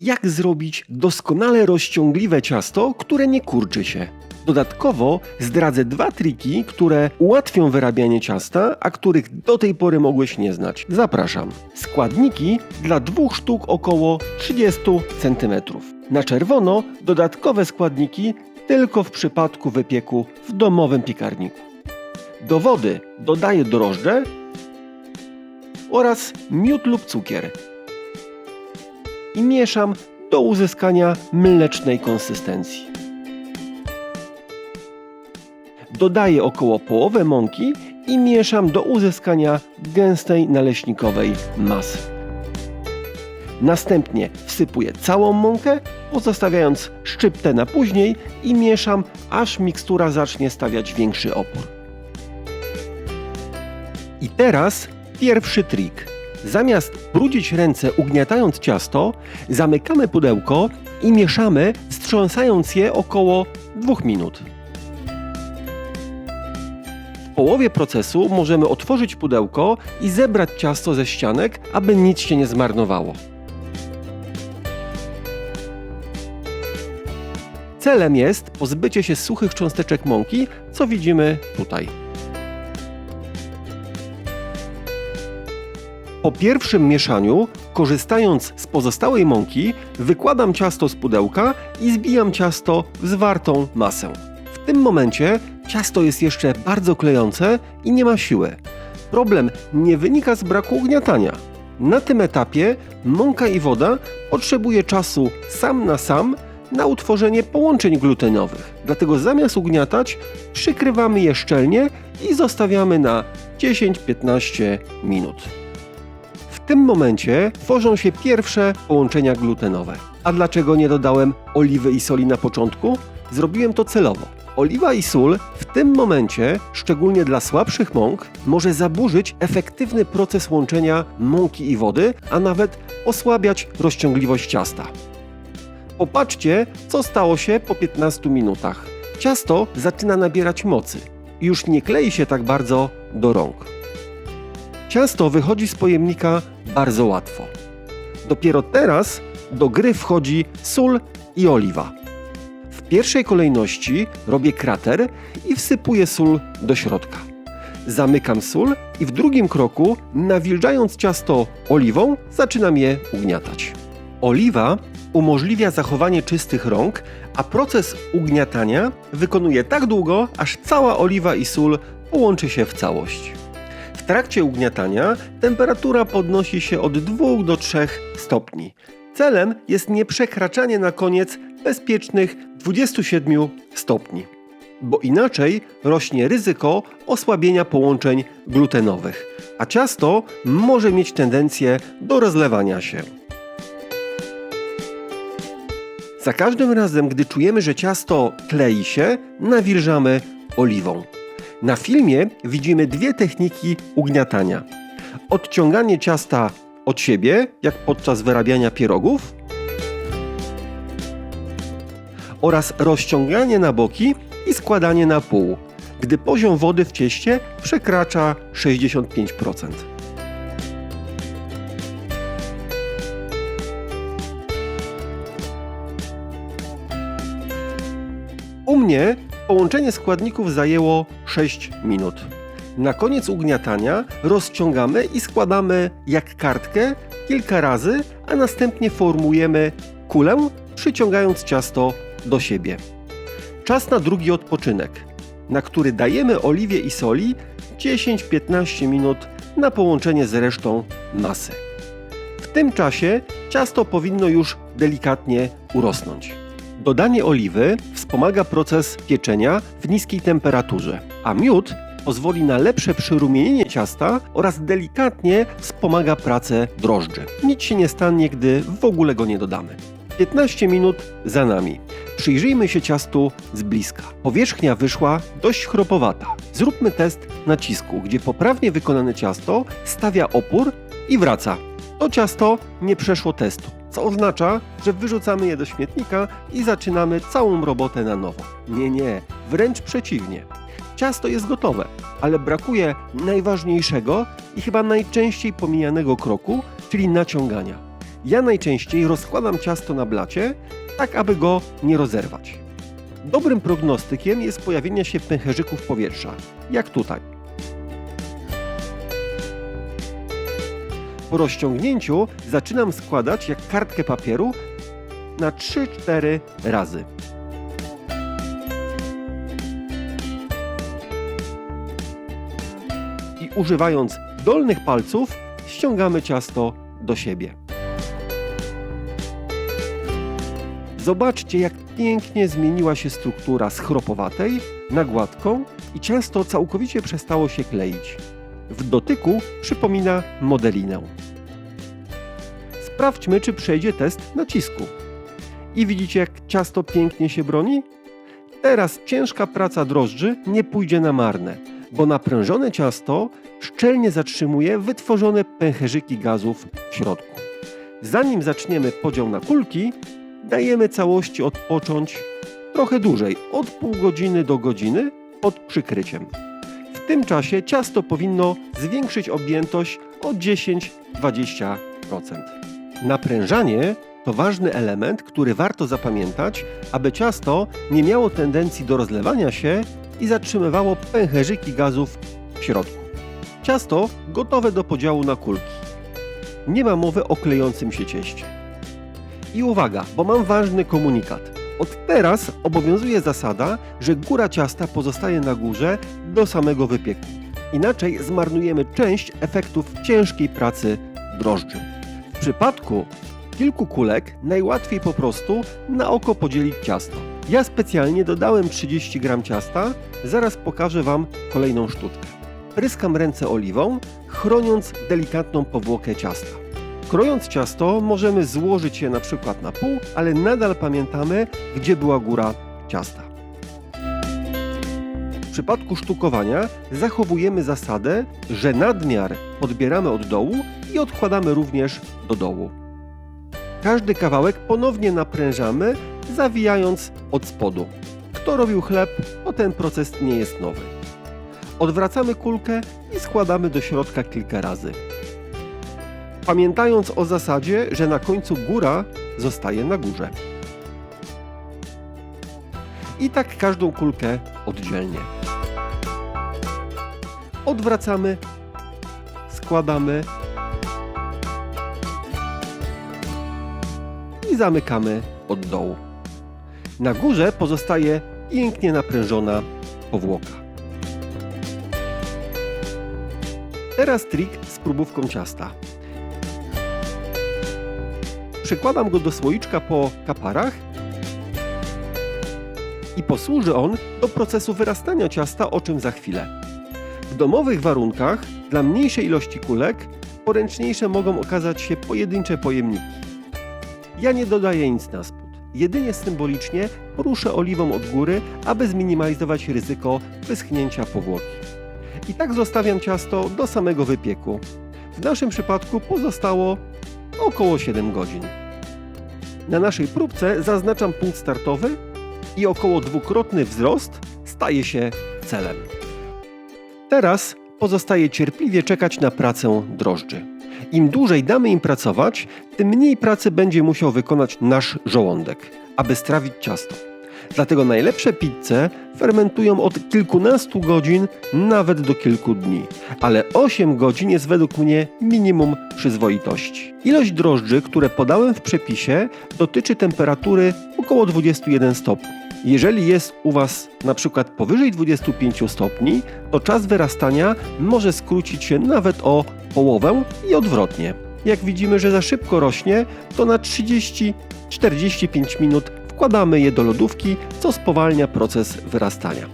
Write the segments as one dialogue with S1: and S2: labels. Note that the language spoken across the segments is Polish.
S1: Jak zrobić doskonale rozciągliwe ciasto, które nie kurczy się? Dodatkowo zdradzę dwa triki, które ułatwią wyrabianie ciasta, a których do tej pory mogłeś nie znać. Zapraszam. Składniki dla dwóch sztuk około 30 cm. Na czerwono dodatkowe składniki tylko w przypadku wypieku w domowym piekarniku. Do wody dodaję drożdże oraz miód lub cukier i mieszam do uzyskania mlecznej konsystencji. Dodaję około połowę mąki i mieszam do uzyskania gęstej naleśnikowej masy. Następnie wsypuję całą mąkę, pozostawiając szczyptę na później i mieszam, aż mikstura zacznie stawiać większy opór. I teraz pierwszy trik. Zamiast brudzić ręce ugniatając ciasto, zamykamy pudełko i mieszamy, wstrząsając je około 2 minut. W połowie procesu możemy otworzyć pudełko i zebrać ciasto ze ścianek, aby nic się nie zmarnowało. Celem jest pozbycie się suchych cząsteczek mąki, co widzimy tutaj. Po pierwszym mieszaniu, korzystając z pozostałej mąki, wykładam ciasto z pudełka i zbijam ciasto w zwartą masę. W tym momencie ciasto jest jeszcze bardzo klejące i nie ma siły. Problem nie wynika z braku ugniatania. Na tym etapie mąka i woda potrzebuje czasu sam na sam na utworzenie połączeń glutenowych. Dlatego zamiast ugniatać, przykrywamy je szczelnie i zostawiamy na 10-15 minut. Tym momencie tworzą się pierwsze połączenia glutenowe. A dlaczego nie dodałem oliwy i soli na początku? Zrobiłem to celowo. Oliwa i sól w tym momencie, szczególnie dla słabszych mąk, może zaburzyć efektywny proces łączenia mąki i wody, a nawet osłabiać rozciągliwość ciasta. Popatrzcie, co stało się po 15 minutach. Ciasto zaczyna nabierać mocy i już nie klei się tak bardzo do rąk. Ciasto wychodzi z pojemnika bardzo łatwo. Dopiero teraz do gry wchodzi sól i oliwa. W pierwszej kolejności robię krater i wsypuję sól do środka. Zamykam sól i w drugim kroku, nawilżając ciasto oliwą, zaczynam je ugniatać. Oliwa umożliwia zachowanie czystych rąk, a proces ugniatania wykonuje tak długo, aż cała oliwa i sól połączy się w całość. Trakcie ugniatania temperatura podnosi się od 2 do 3 stopni. Celem jest nieprzekraczanie na koniec bezpiecznych 27 stopni, bo inaczej rośnie ryzyko osłabienia połączeń glutenowych, a ciasto może mieć tendencję do rozlewania się. Za każdym razem, gdy czujemy, że ciasto klei się, nawilżamy oliwą. Na filmie widzimy dwie techniki ugniatania. Odciąganie ciasta od siebie, jak podczas wyrabiania pierogów, oraz rozciąganie na boki i składanie na pół, gdy poziom wody w cieście przekracza 65%. U mnie połączenie składników zajęło 6 minut. Na koniec ugniatania rozciągamy i składamy jak kartkę kilka razy, a następnie formujemy kulę, przyciągając ciasto do siebie. Czas na drugi odpoczynek, na który dajemy oliwie i soli 10-15 minut na połączenie z resztą masy. W tym czasie ciasto powinno już delikatnie urosnąć. Dodanie oliwy wspomaga proces pieczenia w niskiej temperaturze, a miód pozwoli na lepsze przyrumienienie ciasta oraz delikatnie wspomaga pracę drożdży. Nic się nie stanie, gdy w ogóle go nie dodamy. 15 minut za nami. Przyjrzyjmy się ciastu z bliska. Powierzchnia wyszła dość chropowata. Zróbmy test nacisku, gdzie poprawnie wykonane ciasto stawia opór i wraca. To ciasto nie przeszło testu, co oznacza, że wyrzucamy je do śmietnika i zaczynamy całą robotę na nowo. Nie, nie, wręcz przeciwnie. Ciasto jest gotowe, ale brakuje najważniejszego i chyba najczęściej pomijanego kroku, czyli naciągania. Ja najczęściej rozkładam ciasto na blacie, tak aby go nie rozerwać. Dobrym prognostykiem jest pojawienie się pęcherzyków powietrza, jak tutaj. Po rozciągnięciu zaczynam składać jak kartkę papieru na 3-4 razy. I używając dolnych palców ściągamy ciasto do siebie. Zobaczcie, jak pięknie zmieniła się struktura z chropowatej na gładką i ciasto całkowicie przestało się kleić. W dotyku przypomina modelinę. Sprawdźmy, czy przejdzie test nacisku. I widzicie, jak ciasto pięknie się broni? Teraz ciężka praca drożdży nie pójdzie na marne, bo naprężone ciasto szczelnie zatrzymuje wytworzone pęcherzyki gazów w środku. Zanim zaczniemy podział na kulki, dajemy całości odpocząć trochę dłużej, od pół godziny do godziny pod przykryciem. W tym czasie ciasto powinno zwiększyć objętość o 10-20%. Naprężanie to ważny element, który warto zapamiętać, aby ciasto nie miało tendencji do rozlewania się i zatrzymywało pęcherzyki gazów w środku. Ciasto gotowe do podziału na kulki. Nie ma mowy o klejącym się cieście. I uwaga, bo mam ważny komunikat. Od teraz obowiązuje zasada, że góra ciasta pozostaje na górze do samego wypieku. Inaczej zmarnujemy część efektów ciężkiej pracy drożdży. W przypadku kilku kulek najłatwiej po prostu na oko podzielić ciasto. Ja specjalnie dodałem 30 gram ciasta, zaraz pokażę Wam kolejną sztuczkę. Pryskam ręce oliwą, chroniąc delikatną powłokę ciasta. Krojąc ciasto możemy złożyć je na przykład na pół, ale nadal pamiętamy, gdzie była góra ciasta. Przypadku sztukowania zachowujemy zasadę, że nadmiar odbieramy od dołu i odkładamy również do dołu. Każdy kawałek ponownie naprężamy, zawijając od spodu. Kto robił chleb, to ten proces nie jest nowy. Odwracamy kulkę i składamy do środka kilka razy. Pamiętając o zasadzie, że na końcu góra zostaje na górze. I tak każdą kulkę oddzielnie. Odwracamy, składamy i zamykamy od dołu. Na górze pozostaje pięknie naprężona powłoka. Teraz trik z próbówką ciasta. Przykładam go do słoiczka po kaparach i posłuży on do procesu wyrastania ciasta, o czym za chwilę. W domowych warunkach dla mniejszej ilości kulek poręczniejsze mogą okazać się pojedyncze pojemniki. Ja nie dodaję nic na spód. Jedynie symbolicznie poruszę oliwą od góry, aby zminimalizować ryzyko wyschnięcia powłoki. I tak zostawiam ciasto do samego wypieku. W naszym przypadku pozostało około 7 godzin. Na naszej próbce zaznaczam punkt startowy i około dwukrotny wzrost staje się celem. Teraz pozostaje cierpliwie czekać na pracę drożdży. Im dłużej damy im pracować, tym mniej pracy będzie musiał wykonać nasz żołądek, aby strawić ciasto. Dlatego najlepsze pizze fermentują od kilkunastu godzin nawet do kilku dni, ale 8 godzin jest według mnie minimum przyzwoitości. Ilość drożdży, które podałem w przepisie, dotyczy temperatury około 21 stopni. Jeżeli jest u Was na przykład powyżej 25 stopni, to czas wyrastania może skrócić się nawet o połowę i odwrotnie. Jak widzimy, że za szybko rośnie, to na 30-45 minut wkładamy je do lodówki, co spowalnia proces wyrastania.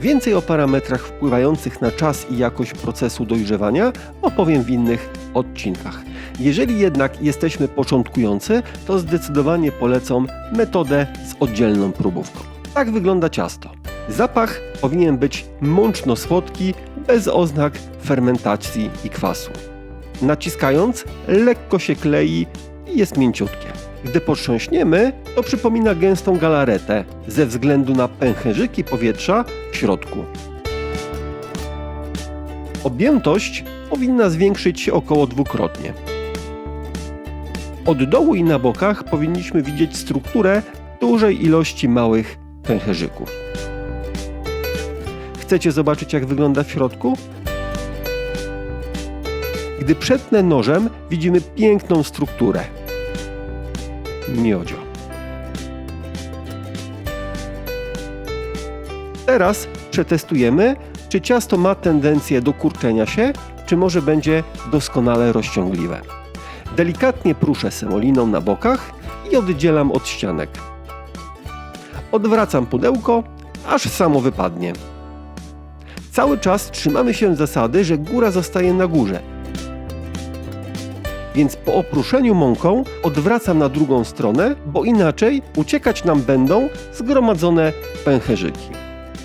S1: Więcej o parametrach wpływających na czas i jakość procesu dojrzewania opowiem w innych odcinkach. Jeżeli jednak jesteśmy początkujący, to zdecydowanie polecam metodę z oddzielną próbówką. Tak wygląda ciasto. Zapach powinien być mączno-słodki, bez oznak fermentacji i kwasu. Naciskając, lekko się klei i jest mięciutkie. Gdy potrząśniemy, to przypomina gęstą galaretę ze względu na pęcherzyki powietrza w środku. Objętość powinna zwiększyć się około dwukrotnie. Od dołu i na bokach powinniśmy widzieć strukturę dużej ilości małych pęcherzyków. Chcecie zobaczyć, jak wygląda w środku? Gdy przetnę nożem, widzimy piękną strukturę. Miodzio. Teraz przetestujemy, czy ciasto ma tendencję do kurczenia się, czy może będzie doskonale rozciągliwe. Delikatnie pruszę semoliną na bokach i oddzielam od ścianek. Odwracam pudełko, aż samo wypadnie. Cały czas trzymamy się zasady, że góra zostaje na górze. Więc po opruszeniu mąką odwracam na drugą stronę, bo inaczej uciekać nam będą zgromadzone pęcherzyki.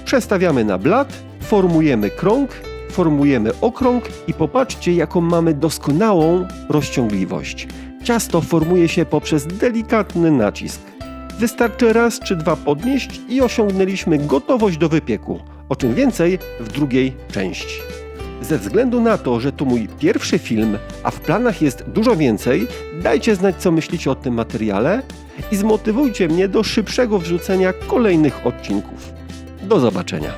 S1: Przestawiamy na blat, formujemy krąg, formujemy okrąg i popatrzcie, jaką mamy doskonałą rozciągliwość. Ciasto formuje się poprzez delikatny nacisk. Wystarczy raz czy dwa podnieść i osiągnęliśmy gotowość do wypieku. O czym więcej w drugiej części. Ze względu na to, że to mój pierwszy film, a w planach jest dużo więcej, dajcie znać, co myślicie o tym materiale i zmotywujcie mnie do szybszego wrzucenia kolejnych odcinków. Do zobaczenia.